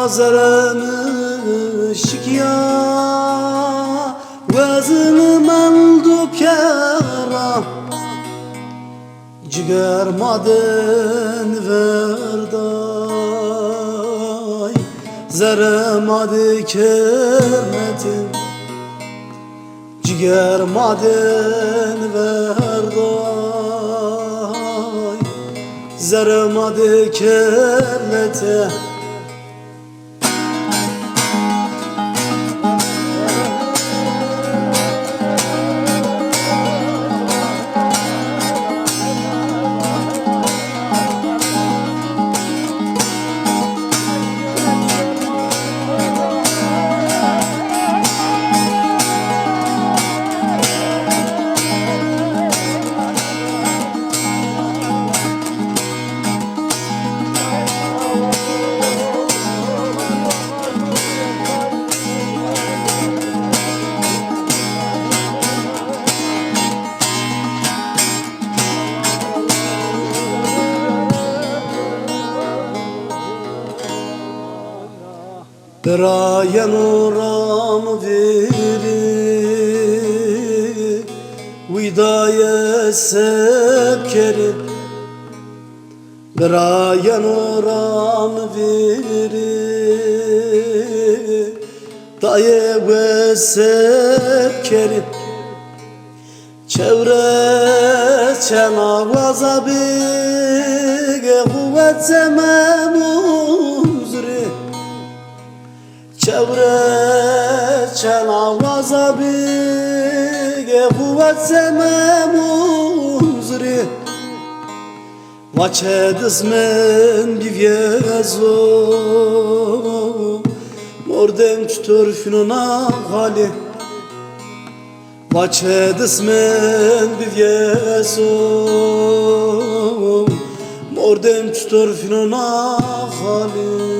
Darazeremi şikya Veznim eldu kera Ciger maden verday. Zere madi kermetin Ciger maden verday. Zere madi kerlete Brayan uram veri Vidaya sepkeri Brayan uram veri Daye ve sepkeri Çevre çenavaza bir kuvvet zememuzri Çevre çenavaza bir kuvvet zememuzri Vaçe dizmen bivyezo Mordem çutur finona hali Vaçe dizmen bivyezo Mordem çutur finona hali